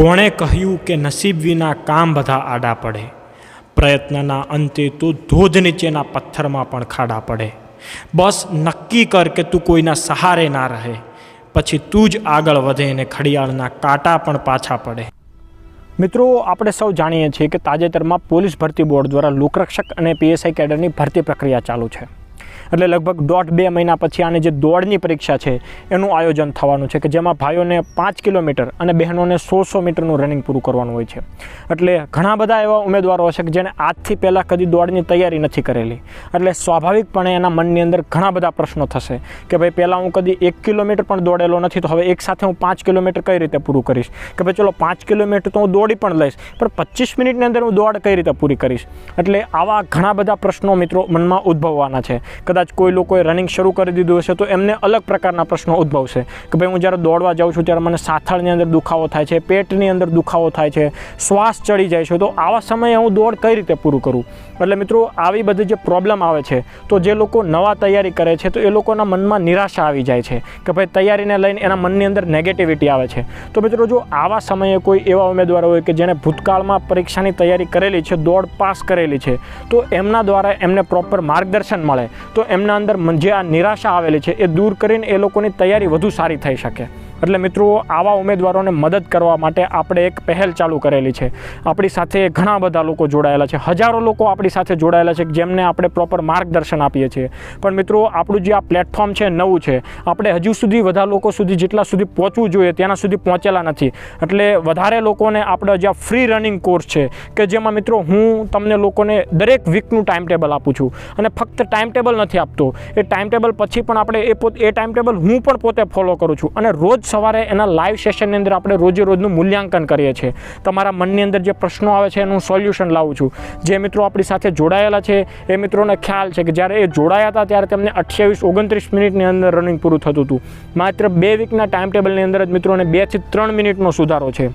કોણે કહ્યું કે નસીબ વિના કામ બધા આડા પડે? પ્રયત્નના અંતે તો ધોધ નીચેના પથ્થરમાં પણ ખાડા પડે. બસ નક્કી કર કે તું કોઈના સહારે ના રહે. પછી તું જ આગળ વધે અને ઘડિયાળના કાંટા પણ પાછા પડે. મિત્રો, આપણે સૌ જાણીએ છીએ કે તાજેતરમાં પોલીસ ભરતી બોર્ડ દ્વારા લોકરક્ષક અને પીએસઆઈ કેડરની ભરતી પ્રક્રિયા ચાલુ છે. એટલે લગભગ દોઢ બે મહિના પછી આની જે દોડની પરીક્ષા છે, એનું આયોજન થવાનું છે કે જેમાં ભાઈઓને પાંચ કિલોમીટર અને બહેનોને સો સો મીટરનું રનિંગ પૂરું કરવાનું હોય છે. એટલે ઘણા બધા એવા ઉમેદવારો હશે કે જેણે આજથી પહેલાં કદી દોડની તૈયારી નથી કરેલી. એટલે સ્વાભાવિકપણે એના મનની અંદર ઘણા બધા પ્રશ્નો થશે કે ભાઈ પહેલાં હું કદી એક કિલોમીટર પણ દોડેલો નથી, તો હવે એક સાથે હું પાંચ કિલોમીટર કઈ રીતે પૂરું કરીશ? કે ભાઈ ચલો પાંચ કિલોમીટર તો હું દોડી પણ લઈશ, પણ પચીસ મિનિટની અંદર હું દોડ કઈ રીતે પૂરી કરીશ? એટલે આવા ઘણા બધા પ્રશ્નો મિત્રો મનમાં ઉદ્ભવવાના છે. કદાચ કોઈ લોકોએ રનિંગ શરૂ કરી દીધું હશે, તો એમને અલગ પ્રકારના પ્રશ્નો ઉદ્ભવશે. કે ભાઈ, હું જ્યારે દોડવા જાઉં છું, ત્યારે મને સાથળની અંદર દુખાવો થાય છે, પેટની અંદર દુખાવો થાય છે, શ્વાસ ચડી જાય છે, તો આવા સમયે હું દોડ કઈ રીતે પૂરું કરું? એટલે મિત્રો, આવી બધી જે પ્રોબ્લેમ આવે છે, તો જે લોકો નવા તૈયારી કરે છે, તો એ લોકોના મનમાં નિરાશા આવી જાય છે કે ભાઈ, તૈયારીને લઈને એના મનની અંદર નેગેટિવિટી આવે છે. તો મિત્રો, જો આવા સમયે કોઈ એવા ઉમેદવાર હોય કે જેણે ભૂતકાળમાં પરીક્ષાની તૈયારી કરેલી છે, દોડ પાસ કરેલી છે, તો એમના દ્વારા એમને પ્રોપર માર્ગદર્શન મળે. તો એમના અંદર જે આ નિરાશા આવેલી છે એ દૂર કરીને એ લોકોની તૈયારી વધુ સારી થઈ શકે. એટલે મિત્રો, આવા ઉમેદવારોને મદદ કરવા માટે આપણે એક પહેલ ચાલુ કરેલી છે. આપણી સાથે ઘણા બધા લોકો જોડાયેલા છે. હજારો લોકો આપણી સાથે જોડાયેલા છે, જેમને આપણે પ્રોપર માર્ગદર્શન આપીએ છીએ. પણ મિત્રો, આપણું જે આ પ્લેટફોર્મ છે, નવું છે, આપણે હજુ સુધી બધા લોકો સુધી જેટલા સુધી પહોંચવું જોઈએ ત્યાં સુધી પહોંચેલા નથી. એટલે વધારે લોકોને આપણે જે ફ્રી રનિંગ કોર્સ છે, કે જેમાં મિત્રો હું તમને લોકોને દરેક વીકનું ટાઈમ ટેબલ આપું છું. અને ફક્ત ટાઈમ ટેબલ નથી આપતો. એ ટાઈમ ટેબલ પછી પણ આપણે એ પોત, એ ટાઈમ ટેબલ હું પણ પોતે ફોલો કરું છું. અને રોજ સવારે એના લાઈવ સેશનની અંદર આપણે રોજે રોજનું મૂલ્યાંકન કરીએ છીએ. તમારા મનની અંદર જે પ્રશ્નો આવે છે એનું સોલ્યુશન લાવું છું. જે મિત્રો આપણી સાથે જોડાયેલા છે, એ મિત્રોને ખ્યાલ છે કે જ્યારે એ જોડાયા હતા ત્યારે તેમને અઠ્યાવીસ ઓગણત્રીસ મિનિટની અંદર રનિંગ પૂરું થતું હતું. માત્ર બે વીકના ટાઈમ ટેબલની અંદર જ મિત્રોને બેથી ત્રણ મિનિટનો સુધારો છે.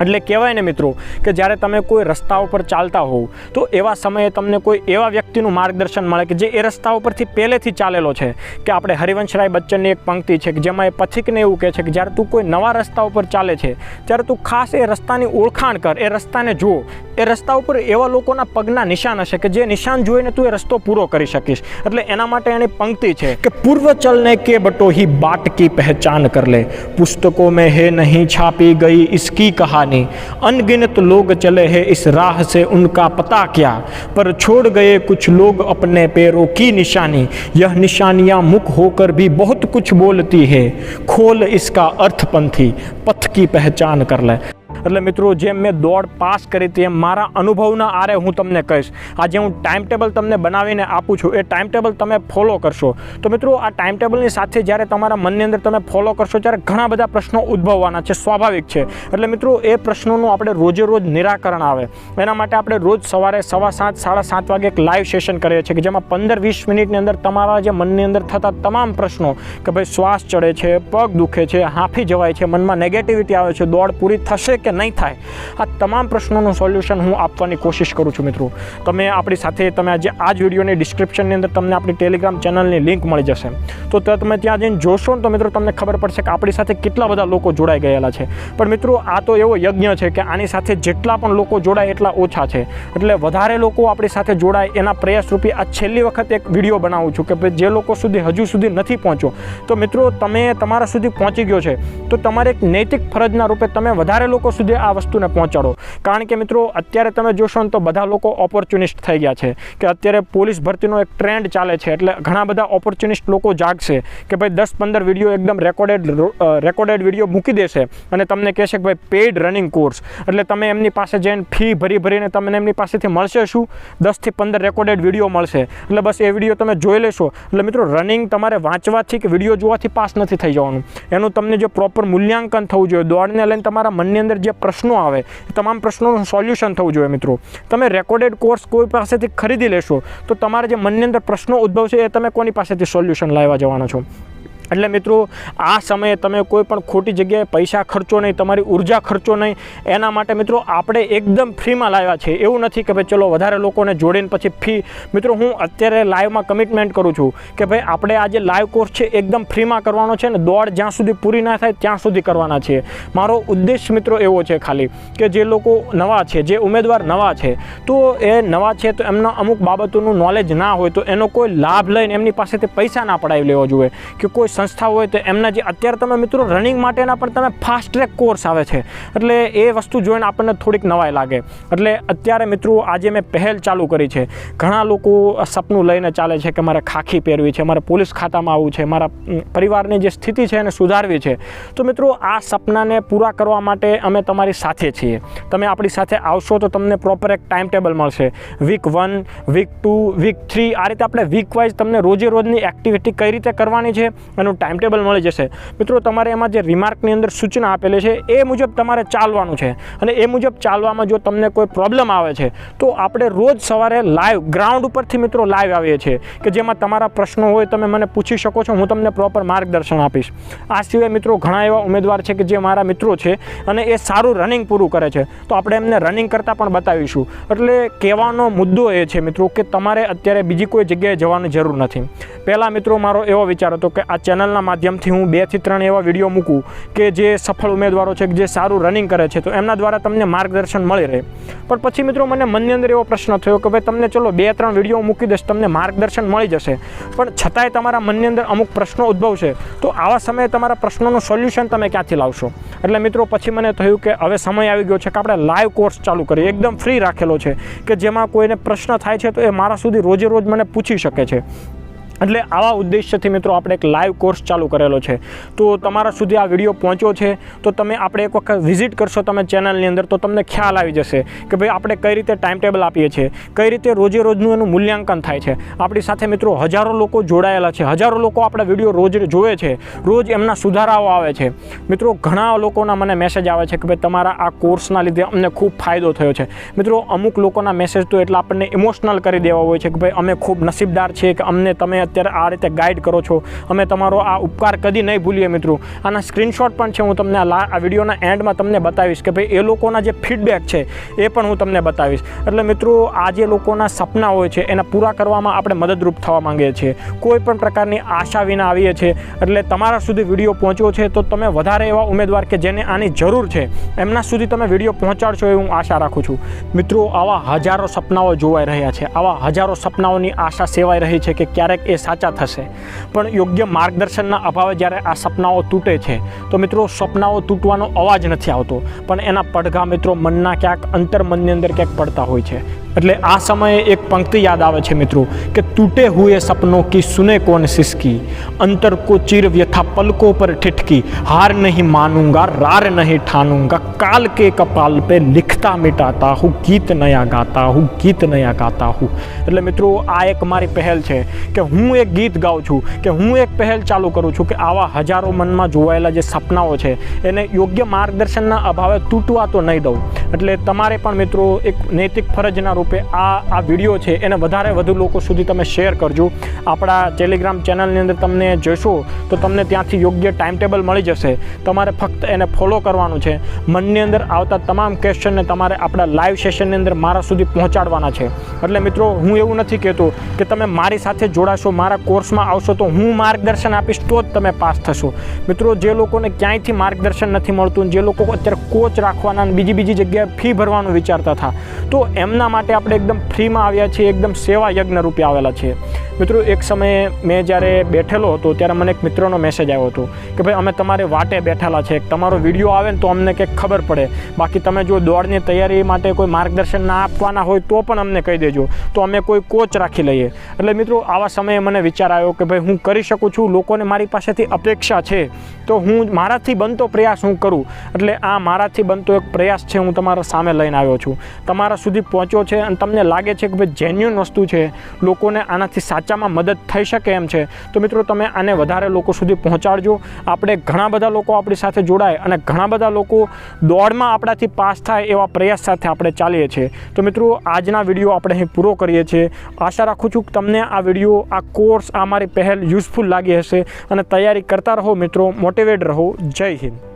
એટલે કહેવાય ને મિત્રો કે જ્યારે તમે કોઈ રસ્તા ઉપર ચાલતા હોવ, તો એવા સમયે તમને કોઈ એવા વ્યક્તિનું માર્ગદર્શન મળે કે જે એ રસ્તા ઉપરથી પહેલેથી ચાલેલો છે. કે આપણે હરિવંશરાય બચ્ચનની એક પંક્તિ છે કે જેમાં એ પથિકને એવું કહે છે કે જ્યારે તું કોઈ નવા રસ્તા ઉપર ચાલે છે, ત્યારે તું ખાસ એ રસ્તાની ઓળખાણ કર, એ રસ્તાને જુઓ. એ રસ્તા ઉપર એવા લોકોના પગના નિશાન હશે કે જે નિશાન જોઈને તું એ રસ્તો પૂરો કરી શકીશ. એટલે એના માટે એની પંક્તિ છે કે પૂર્વ ચલને કે બટો હી બાટ પહેચાન કર લે. પુસ્તકો મેં હે નહીં છાપી ગઈ, ઇસકી કહાય. कहानी अनगिनत लोग चले हैं इस राह से, उनका पता क्या? पर छोड़ गए कुछ लोग अपने पैरों की निशानी। यह निशानियाँ मुख होकर भी बहुत कुछ बोलती है। खोल इसका अर्थपंथी, पथ की पहचान कर ले। એટલે મિત્રો, જેમ મેં દોડ પાસ કરી તેમ મારા અનુભવના આરે હું તમને કહીશ. આજે હું ટાઈમ ટેબલ તમને બનાવીને આપું છું. એ ટાઈમ ટેબલ તમે ફોલો કરશો. તો મિત્રો, આ ટાઈમ ટેબલની સાથે જ્યારે તમારા મનની અંદર તમે ફોલો કરશો, ત્યારે ઘણા બધા પ્રશ્નો ઉદ્ભવવાના છે. સ્વાભાવિક છે. એટલે મિત્રો, એ પ્રશ્નોનું આપણે રોજે રોજ નિરાકરણ આવે. એના માટે આપણે રોજ સવારે સવા સાત, સાડા સાત વાગે એક લાઈવ સેશન કરીએ છીએ કે જેમાં પંદર, વીસ મિનિટની અંદર તમારા જે મનની અંદર થતા તમામ પ્રશ્નો કે ભાઈ શ્વાસ ચડે છે, પગ દુખે છે, હાંફી જવાય છે, મનમાં નેગેટિવિટી આવે છે, દોડ પૂરી થશે કે નહીં થાય. આ તમામ પ્રશ્નોનું સોલ્યુશન હું આપવાની કોશિશ કરું છું મિત્રો. તમે આપણી સાથે, તમે આજે આ જ વિડીયોની ડિસ્ક્રિપ્શનની અંદર તમને આપણી ટેલિગ્રામ ચેનલની લિંક મળી જશે. તો તમે ત્યાં જઈને જોશો ને તો મિત્રો તમને ખબર પડશે કે આપણી સાથે કેટલા બધા લોકો જોડાઈ ગયેલા છે. પણ મિત્રો, આ તો એવો યજ્ઞ છે કે આની સાથે જેટલા પણ લોકો જોડાય એટલા ઓછા છે. એટલે વધારે લોકો આપણી સાથે જોડાય એના પ્રયાસ રૂપે આ છેલ્લી વખત એક વીડિયો બનાવું છું કે જે લોકો સુધી હજુ સુધી નથી પહોંચ્યો. તો મિત્રો, તમે તમારા સુધી પહોંચી ગયો છે. તો તમારે એક નૈતિક ફરજના રૂપે તમે વધારે લોકો સુધી આ વસ્તુને પહોંચાડો. કારણ કે મિત્રો, અત્યારે તમે જોશો ને તો બધા લોકો ઓપોર્ચ્યુનિસ્ટ થઈ ગયા છે. કે અત્યારે પોલીસ ભરતીનો એક ટ્રેન્ડ ચાલે છે. એટલે ઘણા બધા ઓપોર્ચ્યુનિસ્ટ લોકો જાગશે કે ભાઈ દસ પંદર વીડિયો એકદમ રેકોર્ડેડ રેકોર્ડેડ વીડિયો મૂકી દેશે અને તમને કહેશે કે ભાઈ પેઇડ રનિંગ કોર્સ એટલે તમે એમની પાસે જઈને ફી ભરી ભરીને તમને એમની પાસેથી મળશે શું? દસથી પંદર રેકોર્ડેડ વીડિયો મળશે. એટલે બસ એ વીડિયો તમે જોઈ લેશો. એટલે મિત્રો રનિંગ તમારે વાંચવાથી કે વીડિયો જોવાથી પાસ નથી થઈ જવાનું. એનું તમને જે પ્રોપર મૂલ્યાંકન થવું જોઈએ. દોડને લઈને તમારા મનની અંદર જે પ્રશ્નો આવે. તમામ પ્રશ્નોનું સોલ્યુશન થવું જોઈએ મિત્રો. તમે રેકોર્ડેડ કોર્સ કોઈ પાસેથી ખરીદી લેશો, તો તમારા જે મનની અંદર પ્રશ્નો ઉદ્ભવશે એ તમે કોની પાસેથી સોલ્યુશન લાવવા જવાના છો? એટલે મિત્રો, આ સમયે તમે કોઈ પણ ખોટી જગ્યાએ પૈસા ખર્ચો નહીં, તમારી ઊર્જા ખર્ચો નહીં. એના માટે મિત્રો, આપણે એકદમ ફ્રીમાં લાવ્યા છે. એવું નથી કે ભાઈ, ચલો, વધારે લોકોને જોડીને પછી ફી મિત્રો, હું અત્યારે લાઈવમાં કમિટમેન્ટ કરું છું કે ભાઈ, આપણે આ જે લાઈવ કોર્સ છે, એકદમ ફ્રીમાં કરવાનો છે ને દોડ જ્યાં સુધી પૂરી ના થાય, ત્યાં સુધી કરવાના છે. મારો ઉદ્દેશ મિત્રો એવો છે ખાલી કે જે લોકો નવા છે, જે ઉમેદવાર નવા છે, તો એ નવા છે, તો એમના અમુક બાબતોનું નોલેજ ના હોય, તો એનો કોઈ લાભ લઈને એમની પાસેથી પૈસા ના પડાવી લેવો જોઈએ. કે કોઈ સંસ્થા હોય તો એમના જે અત્યારે તમે મિત્રો રનિંગ માટેના પણ તમે ફાસ્ટ ટ્રેક કોર્સ આવે છે. એટલે એ વસ્તુ જોઈને આપણને થોડીક નવાઈ લાગે. એટલે અત્યારે મિત્રો આજે મેં પહેલ ચાલુ કરી છે. ઘણા લોકો સપનું લઈને ચાલે છે કે મારે ખાખી પહેરવી છે, મારે પોલીસ ખાતામાં આવવું છે, મારા પરિવારની જે સ્થિતિ છે એને સુધારવી છે. તો મિત્રો આ સપનાને પૂરા કરવા માટે અમે તમારી સાથે છીએ. તમે આપણી સાથે આવશો તો તમને પ્રોપર એક ટાઈમ ટેબલ મળશે. Week one week two week three આ રીતે આપણે વીક વાઇઝ તમને રોજે રોજની એક્ટિવિટી કઈ રીતે કરવાની છે એનું ટાઈમ ટેબલ મળી જશે. મિત્રો, તમારે એમાં જે રિમાર્કની અંદર સૂચના આપેલી છે, એ મુજબ તમારે ચાલવાનું છે. અને એ મુજબ ચાલવામાં જો તમને કોઈ પ્રોબ્લેમ આવે છે, તો આપણે રોજ સવારે લાઈવ ગ્રાઉન્ડ ઉપરથી મિત્રો લાઈવ આવીએ છીએ. કે જેમાં તમારા પ્રશ્નો હોય, તમે મને પૂછી શકો છો, હું તમને પ્રોપર માર્ગદર્શન આપીશ. આ સિવાય મિત્રો ઘણા એવા ઉમેદવાર છે કે જે મારા મિત્રો છે, અને એ સારું રનિંગ પૂરું કરે છે. તો આપણે એમને રનિંગ કરતાં પણ બતાવીશું. એટલે કહેવાનો મુદ્દો એ છે મિત્રો, કે તમારે અત્યારે બીજી કોઈ જગ્યાએ જવાની જરૂર નથી. પહેલાં મિત્રો મારો એવો વિચાર હતો કે આ ચેનલના માધ્યમથી હું બેથી ત્રણ એવા વીડિયો મૂકું કે જે સફળ ઉમેદવારો છે કે જે સારું રનિંગ કરે છે. તો એમના દ્વારા તમને માર્ગદર્શન મળી રહે. પણ પછી મિત્રો મને મનની અંદર એવો પ્રશ્ન થયો કે ભાઈ તમને ચલો બે ત્રણ વીડિયો મૂકી દઈશ, તમને માર્ગદર્શન મળી જશે. પણ છતાંય તમારા મનની અંદર અમુક પ્રશ્નો ઉદ્ભવશે તો આવા સમયે તમારા પ્રશ્નોનું સોલ્યુશન તમે ક્યાંથી લાવશો? એટલે મિત્રો પછી મને થયું કે હવે સમય આવી ગયો છે કે આપણે લાઈવ કોર્સ ચાલુ કરીએ. એકદમ ફ્રી રાખેલો છે કે જેમાં કોઈને પ્રશ્ન થાય છે તો એ મારા સુધી રોજે રોજ મને પૂછી શકે છે. એટલે આવા ઉદ્દેશ્યથી મિત્રો આપણે એક લાઈવ કોર્સ ચાલુ કરેલો છે. તો તમારા સુધી આ વીડિયો પહોંચ્યો છે, તો તમે આપણે એક વખત વિઝિટ કરશો તમે ચેનલની અંદર, તો તમને ખ્યાલ આવી જશે કે ભાઈ આપણે કઈ રીતે ટાઈમ ટેબલ આપીએ છીએ, કઈ રીતે રોજે રોજનું એનું મૂલ્યાંકન થાય છે. આપણી સાથે મિત્રો હજારો લોકો જોડાયેલા છે, હજારો લોકો આપણા વીડિયો રોજ જોવે છે, રોજ એમના સુધારાઓ આવે છે. મિત્રો ઘણા લોકોના મને મેસેજ આવે છે કે ભાઈ તમારા આ કોર્સના લીધે અમને ખૂબ ફાયદો થયો છે. મિત્રો અમુક લોકોના મેસેજ તો એટલા આપણને ઇમોશનલ કરી દેવા હોય છે કે ભાઈ અમે ખૂબ નસીબદાર છીએ કે અમને તમે અત્યારે આ રીતે ગાઈડ કરો છો. અમે તમારો આ ઉપકાર કદી નહીં ભૂલીએ મિત્રો. આના સ્ક્રીનશોટ પણ છે, હું તમને આ વિડીયોના એન્ડમાં તમને બતાવીશ કે ભાઈ એ લોકોના જે ફીડબેક છે, એ પણ હું તમને બતાવીશ. એટલે મિત્રો, આ જે લોકોના સપના હોય છે, એને પૂરા કરવામાં આપણે મદદરૂપ થવા માંગીએ છીએ. કોઈ પણ પ્રકારની આશા વિના આવીએ છીએ. એટલે તમારા સુધી વીડિયો પહોંચ્યો છે, તો તમે વધારે એવા ઉમેદવાર કે જેને આની જરૂર છે, એમના સુધી તમે વીડિયો પહોંચાડશો એવું હું આશા રાખું છું. મિત્રો, આવા હજારો સપનાઓ જોવાઈ રહ્યા છે. આવા હજારો સપનાઓની આશા સેવાઈ રહી છે કે ક્યારેક એ સાચા થશે. પણ યોગ્ય માર્ગદર્શનના અભાવે જ્યારે આ સપનાઓ તૂટે છે, તો મિત્રો સપનાઓ તૂટવાનો અવાજ નથી આવતો. પણ એના પડઘા મિત્રો મનના ક્યાંક અંતર્મનની અંદર ક્યાંક પડતા હોય છે. એટલે આ સમયે એક પંક્તિ યાદ આવે છે મિત્રો, કે તૂટે હુએ સપનો કી સુને કોન સિસકી? અંતર કો ચીર વ્યથા પલકો પર ઠિઠકી, હાર નહીં માનુંગા, રાર નહીં ઠાનૂંગા, કાલ કે કપાલ પે લિખતા મિટાતા હું, ગીત નયા ગાતા હું, ગીત નયા ગાતા હું. એટલે મિત્રો, આ એક મારી પહેલ છે, કે હું એક ગીત ગાઉં છું, કે હું એક પહેલ ચાલુ કરું છું, કે આવા હજારો મનમાં જોવાયેલા જે સપનાઓ છે, એને યોગ્ય માર્ગદર્શનના અભાવે તૂટવા તો નહીં દઉં. એટલે તમારે પણ મિત્રો, એક નૈતિક ફરજના રૂપે આ આ વીડિયો છે એને વધારે વધુ લોકો સુધી તમે શેર કરજો. આપણા ટેલિગ્રામ ચેનલની અંદર તમને જોશો તો તમને ત્યાંથી યોગ્ય ટાઈમ ટેબલ મળી જશે. તમારે ફક્ત એને ફોલો કરવાનું છે. મનની અંદર આવતા તમામ ક્વેશ્ચનને તમારે આપણા લાઈવ સેશનની અંદર મારા સુધી પહોંચાડવાના છે. એટલે મિત્રો, હું એવું નથી કહેતો કે તમે મારી સાથે જોડાશો, મારા કોર્સમાં આવશો તો હું માર્ગદર્શન આપીશ, તો જ તમે પાસ થશો. મિત્રો, જે લોકોને ક્યાંયથી માર્ગદર્શન નથી મળતું, જે લોકો અત્યારે કોચ રાખવાના બીજી બીજી જગ્યાએ ફી ભરવાનું વિચારતા હતા, તો એમના માટે આપણે એકદમ ફ્રીમાં આવ્યા છીએ, એકદમ સેવા યજ્ઞ રૂપે આવેલા છીએ. મિત્રો, એક સમયે મેં જ્યારે બેઠેલો હતો, ત્યારે મને એક મિત્રનો મેસેજ આવ્યો હતો કે ભાઈ, અમે તમારે વાટે બેઠેલા છે તમારો વીડિયો આવે ને તો અમને કંઈક ખબર પડે. બાકી તમે જો દોડની તૈયારી માટે કોઈ માર્ગદર્શન ના આપવાના હોય તો પણ અમને કહી દેજો. તો અમે કોઈ કોચ રાખી લઈએ. એટલે મિત્રો, આવા સમયે મને વિચાર આવ્યો કે ભાઈ, હું કરી શકું છું. લોકોને મારી પાસેથી અપેક્ષા છે. તો હું મારાથી બનતો પ્રયાસ હું કરું. એટલે આ મારાથી બનતો એક પ્રયાસ છે, હું તમારા સામે લઈને આવ્યો છું. તમારા સુધી પહોંચ્યો છે અને તમને લાગે છે કે ભાઈ જેન્યુન વસ્તુ છે, લોકોને આનાથી સાચામાં મદદ થઈ શકે એમ છે, તો મિત્રો તમે આને વધારે લોકો સુધી પહોંચાડજો. આપણે ઘણા બધા લોકો આપણી સાથે જોડાય અને ઘણા બધા લોકો દોડમાં આપણાથી પાસ થાય એવા પ્રયાસ સાથે આપણે ચાલીએ છીએ. તો મિત્રો, આજના વીડિયો આપણે અહીં પૂરો કરીએ છીએ. આશા રાખું છું કે તમને આ વીડિયો, આ કોર્સ, આ મારી પહેલ યુઝફુલ લાગી હશે અને તૈયારી કરતા રહો મિત્રો મોટિવેટ રહો. જય હિન્દ.